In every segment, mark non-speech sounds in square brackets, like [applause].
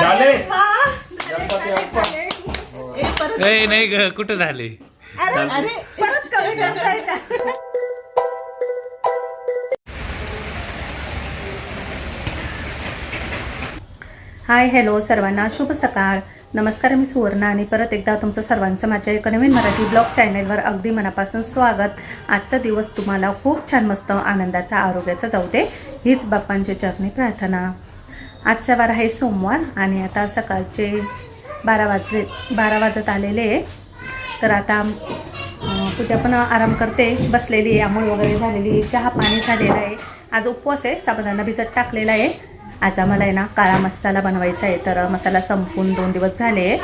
झाले? हा. ए नाही ग कुठं झाले? अरे अरे परत कमी करताय का? हाय हॅलो सर्वांना शुभ सकाळ. नमस्कार मी सुवर्णा आणि परत एकदा तुमचं सर्वांचं माझ्या एका नवीन मराठी ब्लॉग चॅनलवर अगदी मनापासून स्वागत. आजचा दिवस तुम्हाला खूप छान मस्त आनंदाचा आरोग्याचा जाऊ दे. हीच बाप्पांची चरणी प्रार्थना. आजचा वार आहे सोमवार आणि आता सकाळचे बारा वाजले बारा वाजत आलेले आहे. तर आता पूजा पण आराम करते बसलेली आहे आंघोळ वगैरे झालेली आहे, चहा पाणी झालेला आहे. आज उपवास आहे साबुदाणा भिजत टाकलेला आहे. आज आम्हाला आहे ना काळा मसाला बनवायचा आहे तर मसाला संपून दोन दिवस झाले आहे.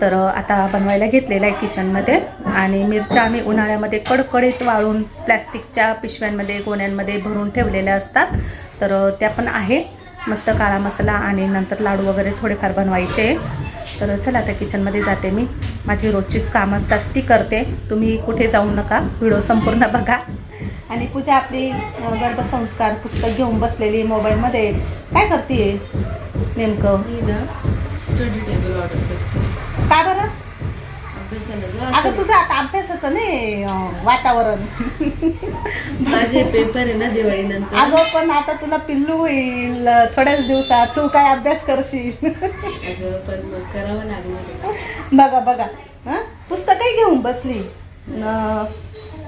तर आता बनवायला घेतलेला आहे किचनमध्ये. आणि मिरच्या आम्ही उन्हाळ्यामध्ये कडकडीत वाळून प्लॅस्टिकच्या पिशव्यांमध्ये गोण्यांमध्ये भरून ठेवलेल्या असतात. तर त्या पण आहे. मस्त काळा मसाला आणि नंतर लाडू वगैरे थोडेफार बनवायचे. तर चला आता किचनमध्ये जाते मी. माझी रोजचीच कामं असतात ती करते. तुम्ही कुठे जाऊ नका. व्हिडिओ संपूर्ण बघा. आणि पूजा आपली गर्भसंस्कार पुस्तक घेऊन बसलेली मोबाईलमध्ये काय करते नेमकं? मी ना स्टडी टेबल ऑर्डर करते. असं तुझं आता अभ्यासाचं नाही वातावरण. माझे पेपर आहे ना दिवाळी नंतर अगं पण आता तुला पिल्लू होईल थोड्याच दिवसात तू काय अभ्यास करशील? अगं पण मग करावं लागणार. बघा बघा. हं? पुस्तकही घेऊन बसली. न-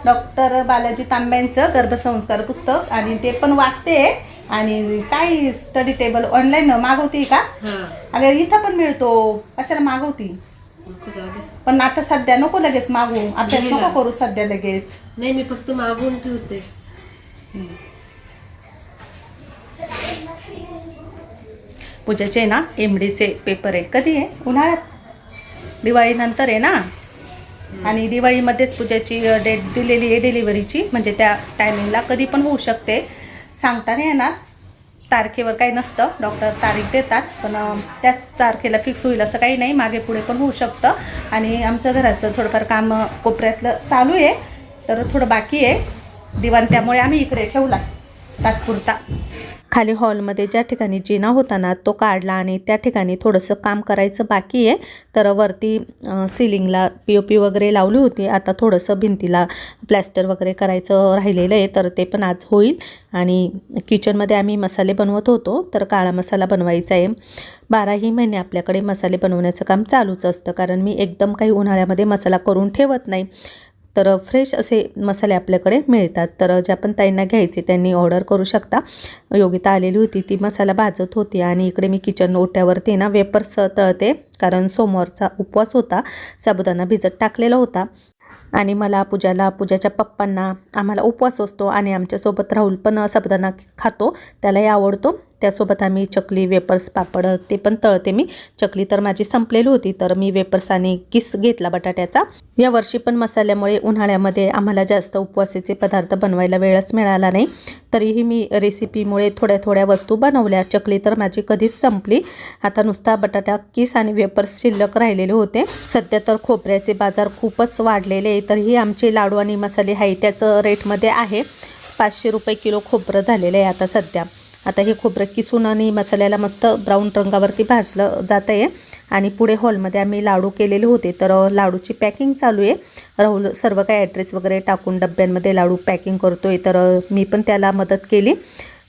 डॉक्टर बालाजी तांब्यांचं गर्भसंस्कार पुस्तक आणि ते पण वाचते. आणि काय स्टडी टेबल ऑनलाईन मागवते का? अगं इथं पण मिळतो. कशाला मागवती? पण आता सध्या नको लगेच मागू अभ्यास. नको करू सध्या लगेच. नाही मी फक्त मागवून ठेवते. पूजेचे ना एमडीचे पेपर आहे कधी आहे? उन्हाळ्यात. दिवाळीनंतर आहे ना? आणि दिवाळीमध्येच पूजेची डेट दिलेली आहे डिलिव्हरीची म्हणजे त्या टायमिंगला कधी पण होऊ शकते. सांगता नाही येणार. तारखेवर काही नसतं. डॉक्टर तारीख देतात पण त्याच तारखेला फिक्स होईल असं काही नाही. मागे पुढे पण होऊ शकतं. आणि आमचं घराचं थोडंफार काम कोपऱ्यातलं चालू आहे. तर थोडं बाकी आहे. दिवाण त्यामुळे आम्ही इकडे ठेवला तात्पुरता. खाली हॉलमध्ये ज्या ठिकाणी जिना होता ना तो काढला आणि त्या ठिकाणी थोडंसं काम करायचं बाकी आहे. तर वरती सिलिंगला पी ओ पी वगैरे लावली होती. आता थोडंसं भिंतीला प्लॅस्टर वगैरे करायचं राहिलेलं आहे. तर ते पण आज होईल. आणि किचनमध्ये आम्ही मसाले बनवत होतो. तर काळा मसाला बनवायचा आहे. बाराही महिने आपल्याकडे मसाले बनवण्याचं काम चालूच असतं. कारण मी एकदम काही उन्हाळ्यामध्ये मसाला करून ठेवत नाही. तर फ्रेश असे मसाले आपल्याकडे मिळतात. तर ज्या पण ताईंना घ्यायचे त्यांनी ऑर्डर करू शकता. योगिता आलेली होती ती मसाला भाजत होती आणि इकडे मी किचन ओट्यावरती ना वेपर्स तळते कारण सोमवारचा उपवास होता. साबुदाणा भिजत टाकलेला होता. आणि मला पूजाला पूजाच्या पप्पांना आम्हाला उपवास असतो आणि आमच्यासोबत राहुल पण साबुदाणा खातो. त्यालाही आवडतो. त्यासोबत आम्ही चकली वेपर्स पापड ते पण तळते मी. चकली तर माझी संपलेली होती तर मी वेपर्स आणि किस घेतला बटाट्याचा. या वर्षी पण मसाल्यामुळे उन्हाळ्यामध्ये आम्हाला जास्त उपवासाचे पदार्थ बनवायला वेळच मिळाला नाही. तरीही मी रेसिपीमुळे थोड्या थोड्या वस्तू बनवल्या. चकली तर माझी कधीच संपली. आता नुसता बटाटा किस आणि वेपर्स शिल्लक राहिलेले होते. सध्या तर खोबऱ्याचे बाजार खूपच वाढलेले तरीही आमचे लाडू आणि मसाले आहे त्याचं रेटमध्ये आहे. पाचशे रुपये किलो खोबरं झालेलं आहे आता सध्या. आता हे खोबरं किसून आणि मसाल्याला मस्त ब्राऊन रंगावरती भाजलं जात आहे आणि पुढे हॉलमध्ये आम्ही लाडू केलेले होते. तर लाडूची पॅकिंग चालू आहे. राहुल सर्व काही ॲड्रेस वगैरे टाकून डब्यांमध्ये लाडू पॅकिंग करतो आहे तर मी पण त्याला मदत केली.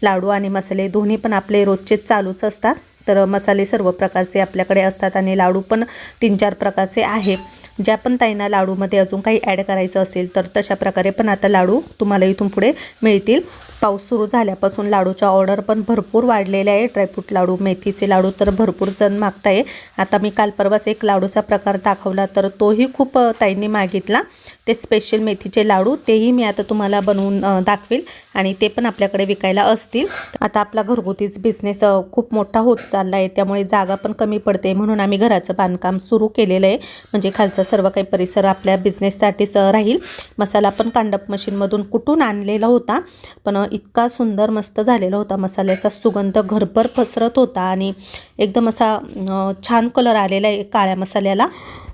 लाडू आणि मसाले दोन्ही पण आपले रोजचेच चालूच असतात. तर मसाले सर्व प्रकारचे आपल्याकडे असतात आणि लाडू पण तीन चार प्रकारचे आहे. ज्या पण ताईंना लाडूमध्ये अजून काही ॲड करायचं असेल तर तशा प्रकारे पण आता लाडू तुम्हाला इथून पुढे मिळतील. पाऊस सुरू झाल्यापासून लाडूच्या ऑर्डर पण भरपूर वाढलेल्या आहे ड्रायफ्रूट लाडू मेथीचे लाडू तर भरपूर जण मागताय. आता मी काल परवाच एक लाडूचा प्रकार दाखवला तर तोही खूप ताईंनी मागितला. ते स्पेशल मेथीचे लाडू तेही मी आता तुम्हाला बनवून दाखवेल आणि ते पण आपल्याकडे विकायला असतील. आता आपला घरगुतीच बिझनेस खूप मोठा होत चालला आहे त्यामुळे जागा पण कमी पडते म्हणून आम्ही घराचं बांधकाम सुरू केलेलं आहे. म्हणजे खालचा सर्व काही परिसर आपल्या बिझनेससाठीच राहील. मसाला पण कांडप मशीनमधून कुठून आणलेला होता पण इतका सुंदर मस्त झालेला होता. मसाल्याचा सुगंध घरभर पसरत होता आणि एकदम असा छान कलर आलेला आहे काळ्या मसाल्याला.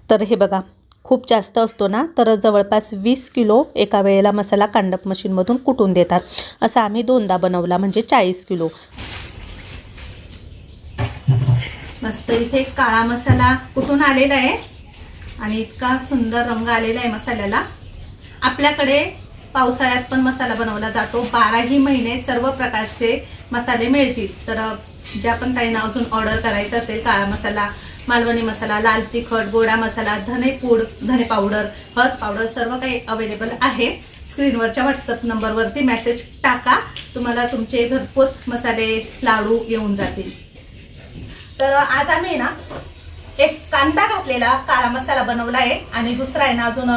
तर हे बघा खूप जास्त असतो ना तर जवळपास वीस किलो एका वेळेला मसाला कांडप मशीनमधून कुटून देतात. असा आम्ही दोनदा बनवला म्हणजे चाळीस किलो. मस्त इथे काळा मसाला कुठून आलेला आहे आणि इतका सुंदर रंग आलेला आहे मसाल्याला. आपल्याकडे पावसाळ्यात पण मसाला बनवला जातो. बाराही महिने सर्व प्रकारचे मसाले मिळतील. तर ज्या पण काही अजून ऑर्डर करायचं असेल काळा मसाला मालवणी मसाला लाल तिखट गोडा मसाला धने पूड धने पावडर हळद पावडर सर्व काही अवेलेबल आहे. स्क्रीनवरच्या व्हॉट्सअप नंबरवरती मेसेज टाका. तुम्हाला तुमचे घरपोच मसाले लाडू येऊन जातील. तर आज आम्ही ना एक कांदा घातलेला काळा मसाला बनवला आहे आणि दुसरा आहे ना अजून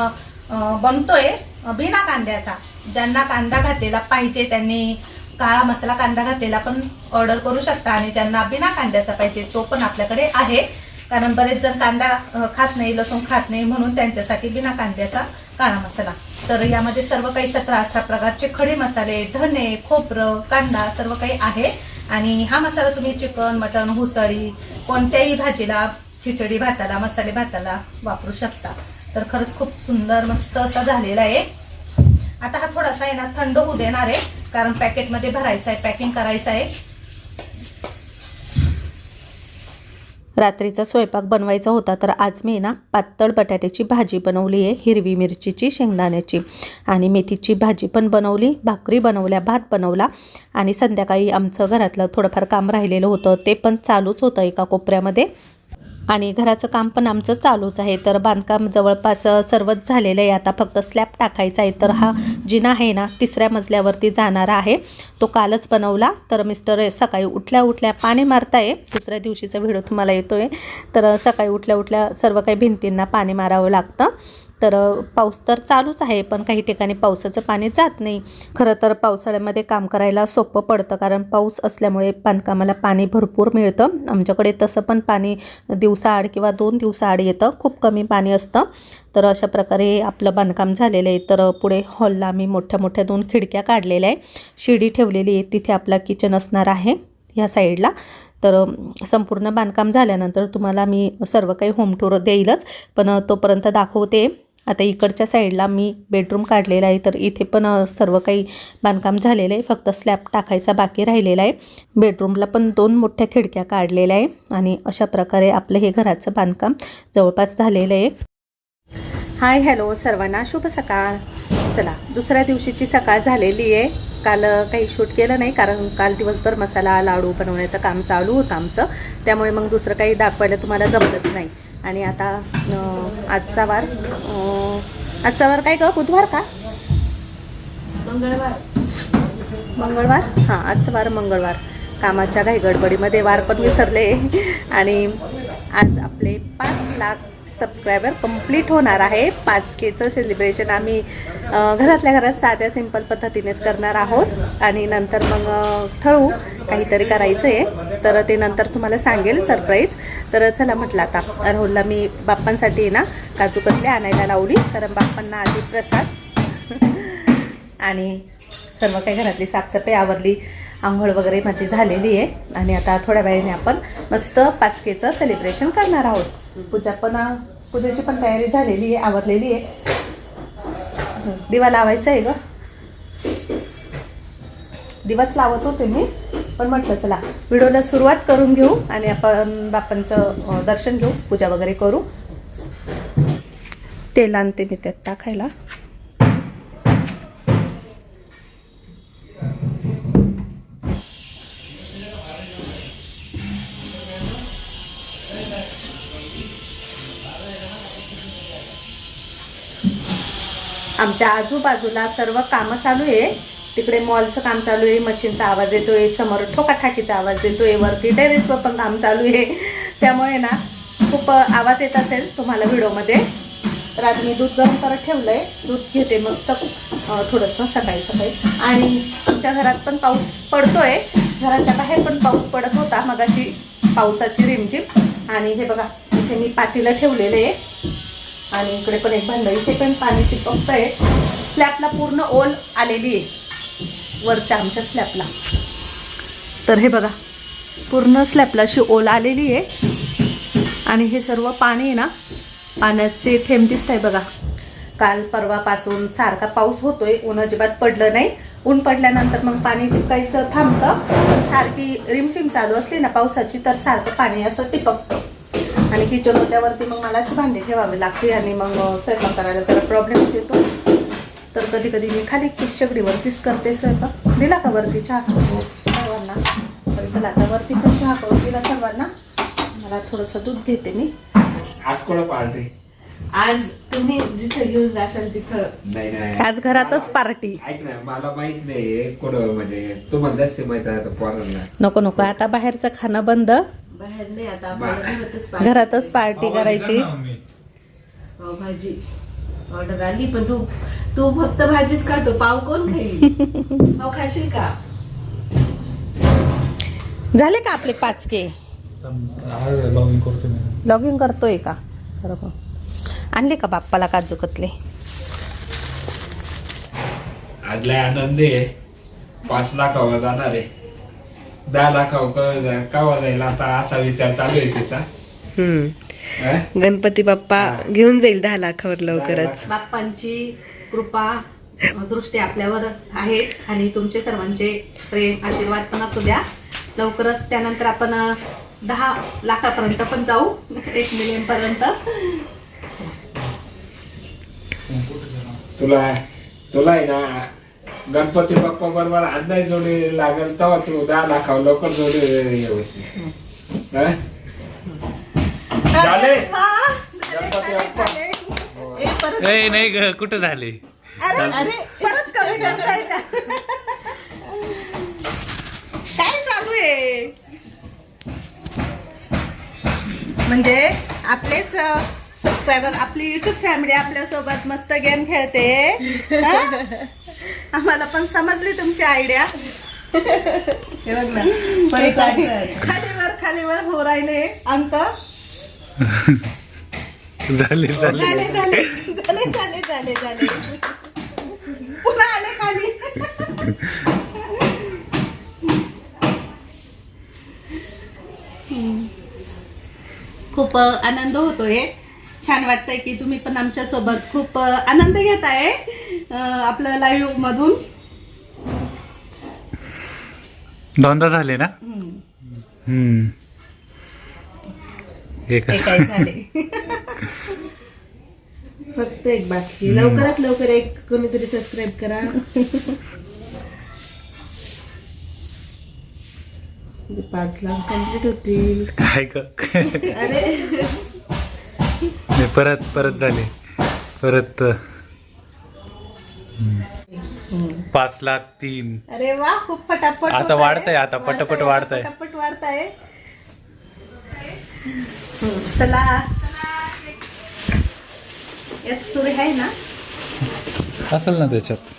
बनतोय बिना कांद्याचा. ज्यांना कांदा घातलेला पाहिजे त्यांनी काळा मसाला कांदा घातलेला पण ऑर्डर करू शकता आणि ज्यांना बिना कांद्याचा पाहिजे तो पण आपल्याकडे आहे. कारण बरेच जण कांदा खात नाही लसूण खात नाही म्हणून त्यांच्यासाठी बिना कांद्याचा काळा मसाला. तर यामध्ये सर्व काही सतरा अठरा प्रकारचे खडे मसाले धने खोबरं कांदा सर्व काही आहे. आणि हा मसाला तुम्ही चिकन मटन हुसळी कोणत्याही भाजीला खिचडी भाताला मसाले भाताला वापरू शकता. तर खरंच खूप सुंदर मस्त असा झालेला आहे. आता हा थोडासा आहे ना थंड होऊ देणार आहे कारण पॅकेटमध्ये भरायचा आहे पॅकिंग करायचं आहे. रात्रीचा स्वयंपाक बनवायचा होता तर आज मी ना पातळ बटाट्याची भाजी बनवली आहे हिरवी मिरचीची शेंगदाण्याची. आणि मेथीची भाजी पण बनवली भाकरी बनवल्या भात बनवला. आणि संध्याकाळी आमचं घरातलं थोडंफार काम राहिलेलं होतं ते पण चालूच होतं एका कोपऱ्यामध्ये. आणि घराचं काम पण आमचं चालूच आहे. तर बांधकाम जवळपास सर्वच झालेलं आहे. आता फक्त स्लॅब टाकायचा आहे. तर हा जिना आहे ना तिसऱ्या मजल्यावरती जाणारा आहे. तो कालच बनवला. तर मिस्टर सकाळी उठल्या उठल्या पाणी मारताय. दुसऱ्या दिवशीचा व्हिडिओ तुम्हाला येतोय. तर सकाळी उठल्या उठल्या सर्व काही भिंतींना पाणी मारावं लागतं. तर पाऊस तर चालूच आहे पण काही ठिकाणी पावसाचं पाणी जात नाही. खरं तर पावसाळ्यामध्ये काम करायला सोपं पडतं कारण पाऊस असल्यामुळे बांधकामाला पाणी भरपूर मिळतं. आमच्याकडे तसं पण पाणी दिवसाआड किंवा दोन दिवसाआड येतं खूप कमी पाणी असतं. तर अशा प्रकारे आपलं बांधकाम झालेलं आहे. तर पुढे हॉलला आम्ही मोठ्या मोठ्या दोन खिडक्या काढलेल्या आहे. शिडी ठेवलेली आहे तिथे आपला किचन असणार आहे ह्या साईडला. तर संपूर्ण बांधकाम झाल्यानंतर तुम्हाला मी सर्व काही होम टूर देईलच पण तोपर्यंत दाखवते. आता इकडच्या साईडला मी बेडरूम काढलेला आहे तर इथे पण सर्व काही बांधकाम झालेलं आहे. फक्त स्लॅब टाकायचा बाकी राहिलेला आहे. बेडरूमला पण दोन मोठ्या खिडक्या काढलेल्या आहे आणि अशा प्रकारे आपलं हे घराचं बांधकाम जवळपास झालेलं आहे. हाय हॅलो सर्वांना. शुभ सकाळ. चला दुसऱ्या दिवशीची सकाळ झालेली आहे. काल काही शूट केलं नाही कारण काल दिवसभर मसाला लाडू बनवण्याचं काम चालू होतं आमचं. त्यामुळे मग दुसरं काही दाखवायला तुम्हाला जमलंच नाही. आणि आता आजचा वार आजचा वार काय ग? बुधवार का? मंगळवार. मंगळवार? हां आजचा वार मंगळवार. कामाच्या काही गडबडीमध्ये वार पण विसरले. आणि आज आपले पाच लाख सबस्क्रायबर कंप्लीट होणार आहे. पाच केचं सेलिब्रेशन आम्ही घरातल्या घरात साध्या सिंपल पद्धतीनेच करणार आहोत. आणि नंतर मग ठरवू काहीतरी करायचं आहे तर ते नंतर तुम्हाला सांगेल सरप्राईज तर चला म्हटलं आता राहुलला मी बाप्पांसाठी ना काजू कतली आणायला लावली. कारण बाप्पांना आधी प्रसाद. [laughs] आणि सर्व काही घरातली साफसफाई आवरली. आंघोळ वगैरे माझी झालेली आहे. आणि आता थोड्या वेळाने आपण मस्त पाचकेचं सेलिब्रेशन करणार आहोत. पूजा पण पूजेची पण तयारी झालेली आहे आवरलेली आहे. दिवा लावायचा आहे ग. दिवाच लावत होते मी पण म्हटलं चला व्हिडिओला सुरुवात करून घेऊ आणि आपण बाप्पांचं दर्शन घेऊ पूजा वगैरे करू. तेल आणते मी त्यात टाकायला. आमच्या आजूबाजूला सर्व कामं चालू आहे. तिकडे मॉलचं काम चालू आहे मशीनचा आवाज येतोय समोर ठोकाठाकीचा आवाज येतोय वरती टेरेसवर पण काम चालू आहे. त्यामुळे ना खूप आवाज येत असेल तुम्हाला व्हिडिओमध्ये. तर आज मी दूध गरम करत ठेवलं आहे दूध घेते मस्त थोडंसं सकाळी सकाळी. आणि आमच्या घरात पण पाऊस पडतोय. घराच्या बाहेर पण पाऊस पडत होता. मगाशी पावसाची रिमझिम. आणि हे बघा इथे मी पातीला ठेवलेलं आहे. आणि इकडे पण एक भांडं इथे पण पाणी टिपकत आहे स्लॅबला पूर्ण ओल आलेली आहे. वरच्या आमच्या स्लॅबला तर हे बघा पूर्ण स्लॅपला अशी ओल आलेली आहे. आणि हे सर्व पाणी आहे ना पाण्याचे थेंब दिसत आहे बघा. काल परवापासून सारखा पाऊस होतोय ऊन अजिबात पडलं नाही. ऊन पडल्यानंतर मग पाणी टिपकायचं थांबतं. सारखी रिमचिम चालू असली ना पावसाची तर सारखं पाणी असं टिपकतं. आणि किचन होत्यावरती मग मला अशी भांडी ठेवावी लागते आणि मग स्वयंपाक करायला जरा प्रॉब्लेमच येतो. तर कधी कधी मी खाली शेगडीवरतीच करते स्वयंपाक. दिला का वरती चहा? करून सर्वांना. तर चला आता वरती पण चहा करून दिला सर्वांना. मला थोडंसं दूध घेते मी. आज कोण पार्टी? आज तुम्ही जिथे घेऊन जाशाल तिथं. नाही नाही. आज घरातच पार्टी ऐक ना मला माहीत नाही कोण म्हणजे तू माहीत पोरांना नको नको. आता बाहेरचं खाणं बंद. बाहेर नाही आता आपल्याला घरातच पार्टी घरातच पार्टी करायची. पाव भाजी. ऑर्डर आली पण तू तू फक्त भाजीच खातो. पाव कोण खाईल? [laughs] पाव खाशील का? झाले का आपले पाच के? लॉग इन करतो मी. लॉग इन करतोय का? बरोबर आणले का बाप्पाला काजू कतले? आज लय आनंदी आहे. पाच लाखावर जाणार आहे. दहा लाखावर कावा जाईल? आता असा विचार चालू आहे तिचा. हं? गणपती बाप्पा घेऊन जाईल दहा लाखावर लवकरच. बाप्पांची कृपा दृष्टी आपल्यावर आहेच आणि तुमचे सर्वांचे प्रेम आशीर्वाद पण असू द्या. लवकरच त्यानंतर आपण दहा लाखापर्यंत पण जाऊ. एक मिलियन पर्यंत. तुला तुला आहे ना गणपती बाप्पा बरोबर अंदाज जोडी लागेल तेव्हा तू दहा लाखावर लवकर जोडी व्यवस्थित हं? झाले? गणपती बाप्पा? ए नाही ग कुठं झाले? परत कमी करताय का? काय चालू आहे? म्हणजे आपलेच सबस्क्रायबर आपली युट्यूब फॅमिली आपल्यासोबत मस्त गेम खेळते. हं? आम्हाला पण समजली तुमची आयडिया हे बघ ना परत लागतंय. खालीवर खालीवर हो राहिले अंक. झाले झाले. झाले झाले झाले झाले झाले झाले. पुन्हा आले खाली. खूप आनंद होतोय. छान वाटतंय की तुम्ही पण आमच्यासोबत खूप आनंद घेत आहे आपलं लाईव्ह मधून. दोनदा झाले ना? झाले. फक्त एक बाकी. लवकरात लवकर एक कोणीतरी सबस्क्राईब करा. पाच लाख कंप्लीट होतील. अरे. नाही, परत परत झाले परत. पाच लाख तीन अरे वा खूप पटापट आता होत आहे. वाढतंय, आता पटापट वाढतंय. पटापट वाढतंय हम्म, चला यात सुरे आहे ना असेल ना त्याच्यात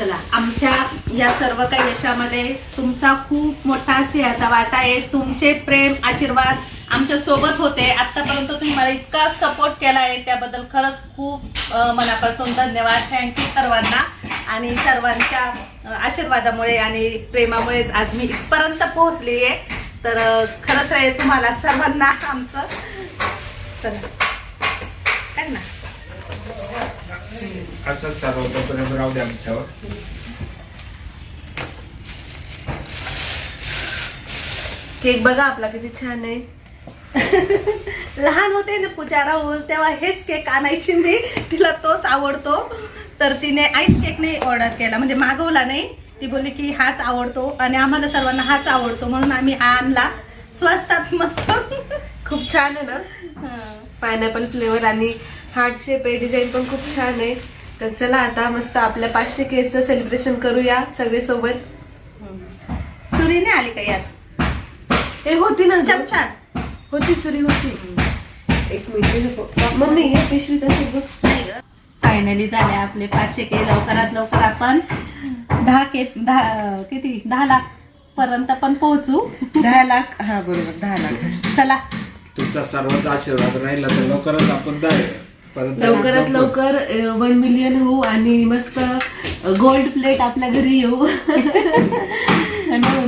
चला आमच्या या सर्व काही यशामध्ये तुमचा खूप मोठा सिंहाचा वाटा आहे. तुमचे प्रेम आशीर्वाद आमच्यासोबत होते. आतापर्यंत तुम्ही मला इतका सपोर्ट केला आहे त्याबद्दल खरंच खूप मनापासून धन्यवाद. थँक्यू सर्वांना. आणि सर्वांच्या आशीर्वादामुळे आणि प्रेमामुळेच आज मी इथपर्यंत पोहोचली आहे. तर खरंच आहे तुम्हाला सर्वांना आमचं. चला. ना ना असं सर्व प्रेम राहू दे आमच्यावर. केक बघा आपला किती छान आहे. [laughs] लहान होते ना पूजा राहुल तेव्हा हेच केक आणायची मी. तिला तोच आवडतो. तर तिने आईस केक नाही ऑर्डर केला. म्हणजे मागवला नाही. ती बोलली की हाच आवडतो आणि आम्हाला सर्वांना हाच आवडतो. म्हणून आम्ही हा आणला. स्वस्तात मस्त. खूप छान आहे ना? पायनॅपल फ्लेवर आणि हार्ट शेप आहे डिझाईन पण खूप छान आहे. तर चला आता मस्त आपल्या पाचशे केकचं सेलिब्रेशन करूया सगळे सोबत सुरीने आली का यात? हे होती ना? चमचा होती सुरी होती. एक मिनिट मम्मी हे पिशवी फायनली झाले आपले पाचशे के लवकरात लवकर आपण दहा के दहा किती? दहा लाख पर्यंत पण पोहोचू. दहा लाख? हा बरोबर दहा लाख. चला. तुमचा सर्वांचा आशीर्वाद राहिला तर लवकरच आपण जाऊ परत लवकरात लवकर वन मिलियन होऊ आणि मस्त गोल्ड प्लेट आपल्या घरी येऊ.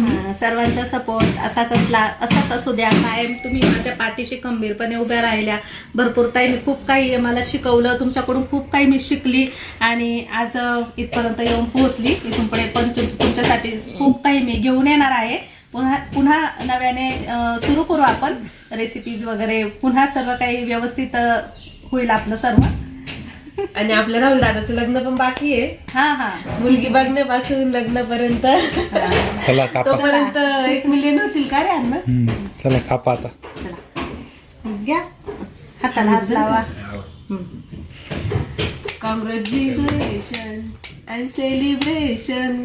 हा, सर्वांचा सपोर्ट असाच असला असाच असू द्या. कायम तुम्ही माझ्या पाठीशी खंबीरपणे उभ्या राहिल्या. भरपूर ताईने खूप काही मला शिकवलं. तुमच्याकडून खूप काही मी शिकली. आणि आज इथपर्यंत येऊन पोहोचली. इथून पुढे पण तुम- तुमच्यासाठी खूप काही मी घेऊन येणार आहे. पुन्हा पुन्हा नव्याने सुरू करू आपण. रेसिपीज वगैरे पुन्हा सर्व काही व्यवस्थित होईल आपलं सर्व. आणि आपल्या राहुल दादाचं लग्न पण बाकी आहे. हा हा. मुलगी बघण्यापासून लग्नापर्यंत. चला कापा. तोपर्यंत एक मिलियन होतील का रे हम्म, चला कापा आता. चला. घ्या. हाताला हात लावा. कॉंग्रॅच्युलेशन अँड सेलिब्रेशन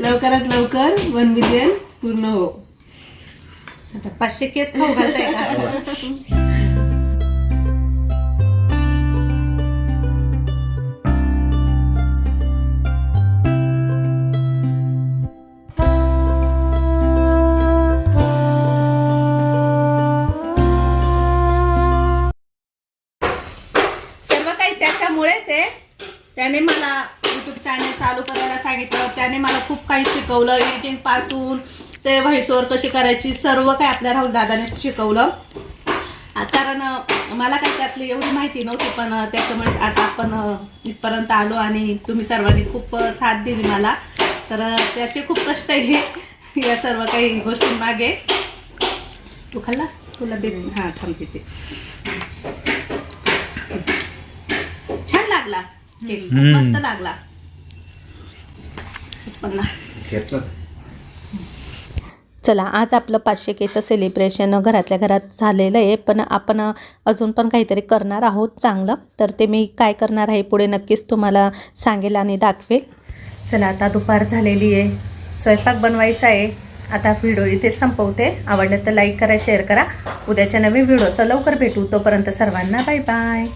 लवकरात लवकर वन मिलियन पूर्ण हो. आता पाचशे केस खाऊ घालताय का? शिकवलं एडिटिंगपासून ते व्हॉइसओव्हर कशी करायची सर्व काही आपल्या राहुल दादाने शिकवलं. कारण मला काही त्यातली एवढी माहिती नव्हती पण त्याच्यामुळेच आज आपण इथपर्यंत आलो आणि तुम्ही सर्वांनी खूप साथ दिली मला. तर त्याचे खूप कष्ट आहे [laughs] या सर्व काही गोष्टींमागे. तू खाल्ला? तुला दे. हां थांब तिथे छान लागला. केक. मस्त लागला. पण घेतलं चला आज आपलं पाचशे केचं सेलिब्रेशन घरातल्या घरात झालेलं आहे पण आपण अजून पण काहीतरी करणार आहोत चांगलं. तर ते मी काय करणार आहे पुढे नक्कीच तुम्हाला सांगेल आणि दाखवेल. चला आता दुपार झालेली आहे. स्वयंपाक बनवायचा आहे. आता व्हिडिओ इथे संपवते. आवडलं तर लाईक करा शेअर करा. उद्याच्या नवीन व्हिडिओचं लवकर भेटू. तोपर्यंत सर्वांना बाय बाय